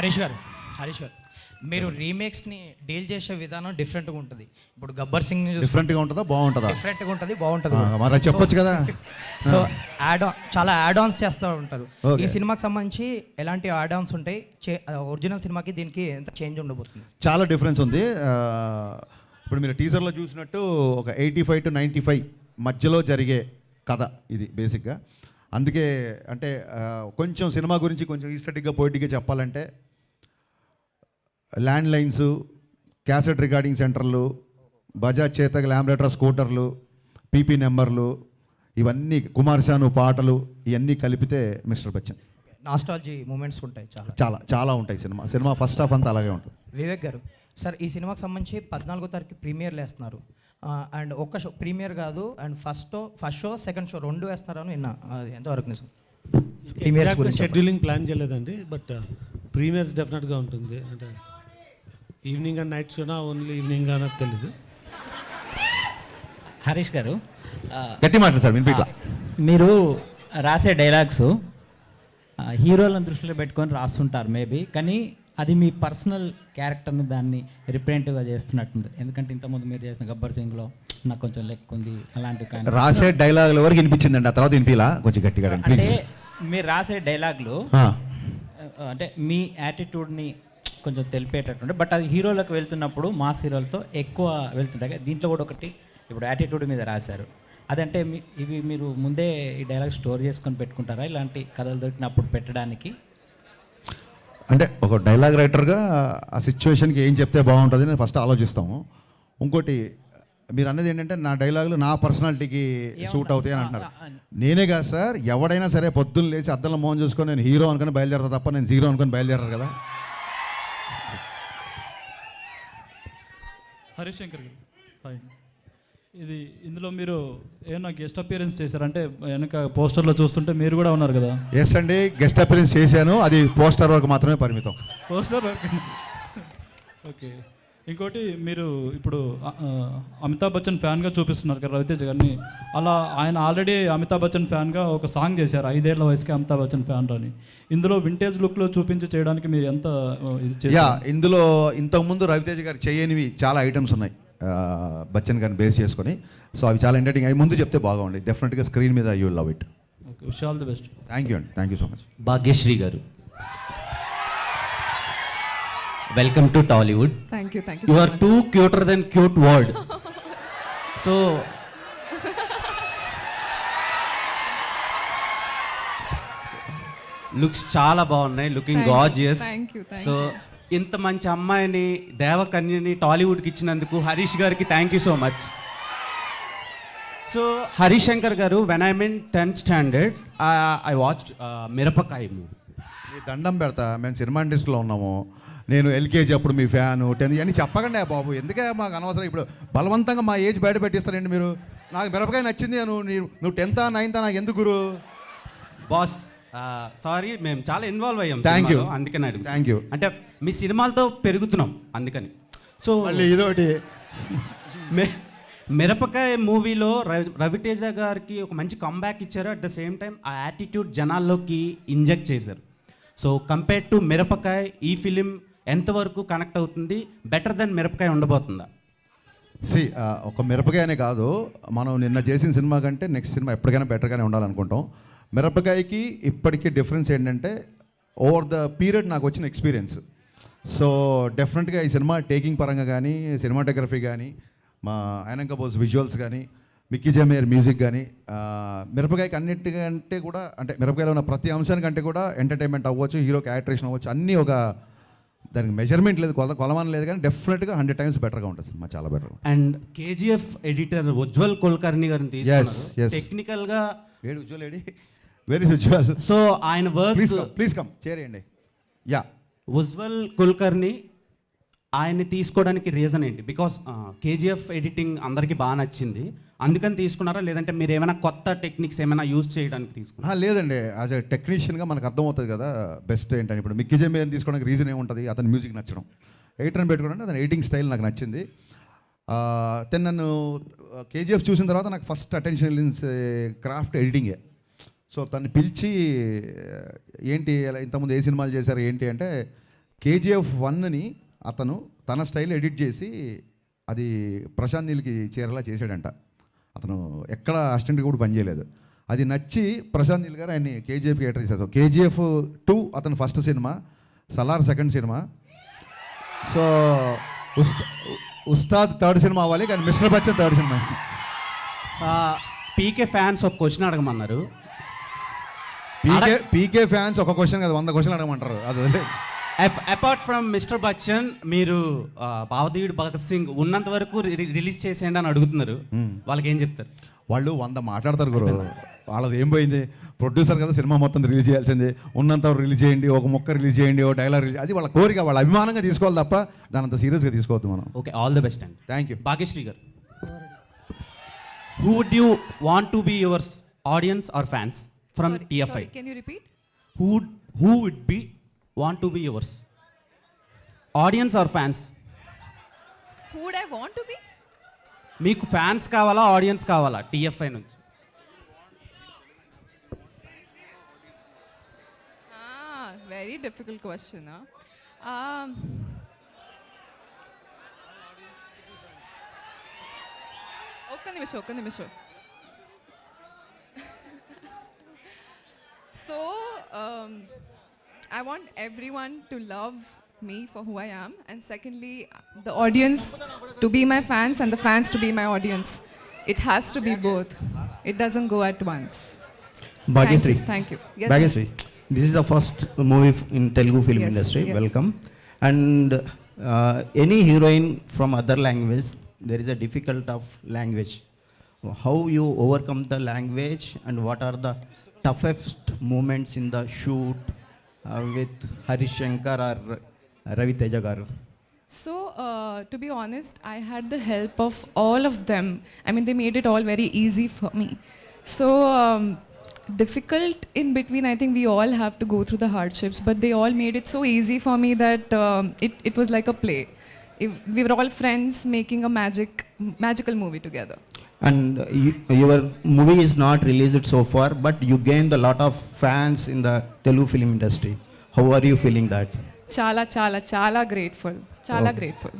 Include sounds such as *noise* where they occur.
హరీష్ గారు హరీష్ గారు మీరు రీమేక్స్ని డీల్ చేసే విధానం డిఫరెంట్గా ఉంటుంది. ఇప్పుడు గబ్బర్ సింగ్ డిఫరెంట్గా ఉంటుందా? బాగుంటుందా? డిఫరెంట్గా ఉంటుంది బాగుంటుంది చెప్పొచ్చు కదా. *laughs* సో యాడ్ చాలా యాడ్ ఆన్స్ చేస్తూ ఉంటారు. ఈ సినిమాకి సంబంధించి ఎలాంటి యాడ్ ఆన్స్ ఉంటాయి? ఒరిజినల్ సినిమాకి దీనికి ఎంత చేంజ్ ఉండబోతుంది? చాలా డిఫరెన్స్ ఉంది. ఇప్పుడు మీరు టీజర్లో చూసినట్టు ఒక eighty five to ninety five మధ్యలో జరిగే కథ ఇది బేసిక్గా అందుకే అంటే కొంచెం సినిమా గురించి కొంచెం ఈస్టటిక్గా పోయిటిక్గా చెప్పాలంటే ల్యాండ్ లైన్స్ క్యాసెట్ రికార్డింగ్ సెంటర్లు బజాజ్ చేతక ల్యాంబ్రేటర్ స్కూటర్లు పీపీ నెంబర్లు ఇవన్నీ కుమార్ శాను పాటలు ఇవన్నీ కలిపితే మిస్టర్ బచ్చన్. నాస్టాలజీ మూమెంట్స్ ఉంటాయి చాలా. చాలా చాలా ఉంటాయి సినిమా. సినిమా ఫస్ట్ హాఫ్ అంతా అలాగే ఉంటుంది. వివేక్ గారు సార్ ఈ సినిమాకి సంబంధించి పద్నాలుగో తారీఖు ప్రీమియర్లు వేస్తున్నారు అండ్ ఒక్క షో ప్రీమియర్ కాదు and first first show second show రెండు వేస్తున్నారని విన్నా. ఎంతవరకు నిజం? చెప్పండి. షెడ్యూలింగ్ ప్లాన్ చేయలేదండి బట్ ప్రీమియర్స్ డెఫినెట్గా ఉంటుంది. అంటే ఈవినింగ్ అండ్ నైట్ షోనా ఓన్లీ ఈవినింగ్ అనేది తెలీదు. హరీష్ గారు గట్టి మాట్లాడు సార్ వినిపిట్లా మీరు రాసే డైలాగ్స్ హీరోలను దృష్టిలో పెట్టుకొని రాస్తుంటారు మేబీ కానీ అది మీ పర్సనల్ క్యారెక్టర్ని దాన్ని రిప్రజెంటివ్గా చేస్తున్నట్టుంది. ఎందుకంటే ఇంతకుముందు మీరు చేసిన గబ్బర్ సింగ్లో నాకు కొంచెం లెక్క ఉంది అలాంటివి కానీ రాసే డైలాగుల వరకు వినిపించిందండి ఆ తర్వాత వినిపిలా కొంచెం గట్టిగా అంటే మీరు రాసే డైలాగులు అంటే మీ యాటిట్యూడ్ని కొంచెం తెలిపేటట్టుండే. బట్ అది హీరోలకు వెళ్తున్నప్పుడు మాస్ హీరోలతో ఎక్కువ వెళ్తుంటాయి కదా. దీంట్లో కూడా ఒకటి ఇప్పుడు యాటిట్యూడ్ మీద రాశారు. అదంటే మీ ఇవి మీరు ముందే ఈ డైలాగ్ స్టోర్ చేసుకొని పెట్టుకుంటారా? ఇలాంటి కథలు దొరికినప్పుడు పెట్టడానికి? అంటే ఒక డైలాగ్ రైటర్గా ఆ సిచ్యువేషన్కి ఏం చెప్తే బాగుంటుంది నేను ఫస్ట్ ఆలోచిస్తాము. ఇంకోటి మీరు అన్నది ఏంటంటే నా డైలాగులు నా పర్సనాలిటీకి సూట్ అవుతాయి అని అంటున్నారు. నేనే కాదు సార్ ఎవడైనా సరే పొద్దున్న లేచి అద్దంలో మోహన్ చూసుకొని నేను హీరో అనుకుని బయలుదేరతా తప్ప నేను జీరో అనుకుని బయలుదేరారు కదా. హరీష్ శంకర్ గారు. హాయ్ ఇది ఇందులో మీరు ఏమైనా గెస్ట్ అపియరెన్స్ చేశారంటే వెనక పోస్టర్లో చూస్తుంటే మీరు కూడా ఉన్నారు కదా? ఎస్ అండి గెస్ట్ అపిరెన్స్ చేశాను. అది పోస్టర్ వరకు మాత్రమే పరిమితం. పోస్టర్ ఓకే ఇంకోటి మీరు ఇప్పుడు అమితాబ్ బచ్చన్ ఫ్యాన్గా చూపిస్తున్నారు కదా రవితేజ గారిని. అలా ఆయన ఆల్రెడీ అమితాబ్ బచ్చన్ ఫ్యాన్గా ఒక సాంగ్ చేశారు ఐదేళ్ళ వయసుకి అమితాబ్ బచ్చన్ ఫ్యాన్ అని ఇందులో వింటేజ్ లుక్లో చూపించి చేయడానికి మీరు ఎంత యా ఇందులో ఇంతకుముందు రవితేజ గారు చేయనివి చాలా ఐటమ్స్ ఉన్నాయి బచ్చన్ గారిని బేస్ చేసుకొని. సో అవి చాలా ఎంటర్టైనింగ్ అవి ముందు చెప్తే బాగుంది డెఫినెట్గా స్క్రీన్ మీద you love it. Okay wish all the best. Thank you అండి. Thank you so much. Bhagyashree garu. Welcome to Tollywood thank you thank you you are too cuter than cute word so looks చాలా బాగున్నాయి looking gorgeous so ఇంత మంచి అమ్మాయిని దేవకన్యని టాలీవుడ్కి ఇచ్చినందుకు హరీష్ గారికి thank you so much so Harish Shankar garu when I mean tenth standard I watch Mirapakaya movie మీ దండం పెడతా. మేము సినిమా ఇండస్ట్రీలో ఉన్నాము. నేను ఎల్కేజీ అప్పుడు మీ ఫ్యాను టెన్ అని చెప్పకండి బాబు. ఎందుకే మాకు అనవసరం? ఇప్పుడు బలవంతంగా మా ఏజ్ బయట పెట్టిస్తారండి మీరు. నాకు మిరపకాయ నచ్చింది నువ్వు నీ- నువ్వు టెన్తా నైన్తా నాకు ఎందుకు గురు? బాస్ సారీ మేము చాలా ఇన్వాల్వ్ అయ్యాం you. సినిమాలో, అందుకని అడుగు Thank you. అంటే మీ సినిమాలతో పెరుగుతున్నాం. అందుకని. సో మళ్ళీ ఇదొకటి. మిరపకాయ మూవీలో రవి రవితేజ గారికి ఒక మంచి కంబ్యాక్ ఇచ్చారు. అట్ ద సేమ్ టైం ఆ యాటిట్యూడ్ జనాల్లోకి ఇంజెక్ట్ చేశారు. సో కంపేర్ టు మిరపకాయ ఈ ఫిలిం ఎంతవరకు కనెక్ట్ అవుతుంది? బెటర్ దెన్ మిరపకాయ ఉండబోతుందా? సి ఒక మిరపకాయనే కాదు. మనం నిన్న చేసిన సినిమా కంటే నెక్స్ట్ సినిమా ఎప్పటికైనా బెటర్గానే ఉండాలనుకుంటాం. మిరపకాయకి ఇప్పటికీ డిఫరెన్స్ ఏంటంటే ఓవర్ ద పీరియడ్ నాకు వచ్చిన ఎక్స్పీరియన్స్ సో డెఫినెట్గా ఈ సినిమా టేకింగ్ పరంగా కానీ సినిమాటోగ్రఫీ కానీ మా ఆయనంక బోస్ విజువల్స్ కానీ మిక్కీ జమేర్ మ్యూజిక్ కానీ మిరపకాయకి అన్నిటికంటే కూడా అంటే మిరపకాయలో ఉన్న ప్రతి అంశానికంటే కూడా ఎంటర్టైన్మెంట్ అవ్వచ్చు హీరో క్యారెక్టరేషన్ అవ్వచ్చు అన్నీ ఒక దానికి మెజర్మెంట్ లేదు కొల కొలమానం లేదు కానీ డెఫినెట్గా హండ్రెడ్ టైమ్స్ బెటర్గా ఉంటుంది సినిమా చాలా better and KGF editor Ujwal Kulkarni గారిని. తీసుకున్నారు. టెక్నికల్గా వేడి ఉజ్వల్ ఏడి? వెరీ ఉజ్వల్? సో ఆయన please work come please come చేరేయండి yeah Ujwal Kulkarni ఆయన్ని తీసుకోవడానికి రీజన్ ఏంటి? బికాస్ కేజీఎఫ్ ఎడిటింగ్ అందరికీ బాగా నచ్చింది. అందుకని తీసుకున్నారా? లేదంటే మీరు ఏమైనా కొత్త టెక్నిక్స్ ఏమైనా యూజ్ చేయడానికి తీసుకున్నారా? లేదండి. యాజ్ ఎ టెక్నీషియన్గా మనకు అర్థమవుతుంది కదా బెస్ట్ ఏంటని ఇప్పుడు మిక్కీ జమేర్ తీసుకోవడానికి రీజన్ ఏముంటుంది? అతని మ్యూజిక్ నచ్చడం. ఎడిటర్ని పెట్టుకోవడం అతని ఎడిటింగ్ స్టైల్ నాకు నచ్చింది. దెన్ నన్ను కేజీఎఫ్ చూసిన తర్వాత నాకు ఫస్ట్ అటెన్షన్ వెళ్ళిన క్రాఫ్ట్ ఎడిటింగే సో తను పిలిచి ఏంటి ఇంతకుముందు ఏ సినిమాలు చేశారు ఏంటి అంటే కేజీఎఫ్ వన్ని అతను తన స్టైల్ ఎడిట్ చేసి అది ప్రశాంత్ నీల్కి చేరేలా చేశాడంట. అతను ఎక్కడ అసిస్టెంట్ కూడా పనిచేయలేదు అది నచ్చి ప్రశాంత్ నీల్ గారు ఆయన్ని కేజీఎఫ్ క్రియేటర్ చేశారు. కేజీఎఫ్ టూ అతను first cinema Salaar second cinema. So ఉస్తా ఉస్తాద్ థర్డ్ సినిమా అవ్వాలి కానీ మిస్టర్ బచ్చన్ థర్డ్ సినిమా. పీకే ఫ్యాన్స్ ఒక క్వశ్చన్ అడగమన్నారు. పీకే పీకే ఫ్యాన్స్ ఒక క్వశ్చన్ కదా వంద క్వశ్చన్ అడగమంటారు. అది. అపార్ట్ ఫ్రమ్ మిస్టర్ బచ్చన్ మీరు భావదేవుడు భగత్ సింగ్ ఉన్నంత వరకు రి- రిలీజ్ చేసేయండి అని అడుగుతున్నారు. వాళ్ళకి ఏం చెప్తారు? వాళ్ళు వంద మాట్లాడతారు గురు. వాళ్ళది ఏం పోయింది? ప్రొడ్యూసర్ కదా సినిమా మొత్తం రిలీజ్ చేయాల్సింది. ఉన్నంత వరకు రిలీజ్ చేయండి ఒక మొక్క రిలీజ్ చేయండి ఒక డైలాగ్ రిలీజ్ అది వాళ్ళ కోరిక వాళ్ళ అభిమానంగా తీసుకోవాలి తప్ప దాని అంత సీరియస్గా తీసుకోవద్దు మనం. ఓకే ఆల్ ది బెస్ట్ అండి. Thank you Bhagyashree garu. Who would you want to be your audience or fans from TFI can you repeat? Who who would be want to be yours audience or fans Who would I want to be? మీకు fans కావాలా audience కావాలా టిఎఫ్ఐ నుంచి Ah, very difficult question. Huh? Um, ఒక్క నిమిషం ఒక్క నిమిషం *laughs* so I want everyone to love me for who I am, and secondly, the audience to be my fans and the fans to be my audience. It has to be both. It doesn't go at once. Thank you. Thank you. Yes, This is the first movie in Telugu film Yes, industry. yes. Welcome. And uh, any heroine from other language, there is a difficult of language. How you overcome the language and what are the toughest moments in the shoot with Harish Shankar or Ravi Teja garu? So, uh, to be honest, I had the help of all of them. I mean, they made it all very easy for me. So, um, difficult in between, I think we all have to go through the hardships, but they all made it so easy for me that um, it, it was like a play. We were all friends making a magic, magical movie together. And you, your movie is not released so far, but you gained a lot of fans in the Telugu film industry. How are you feeling that? Chala, chala, chala grateful. Chala Oh. grateful.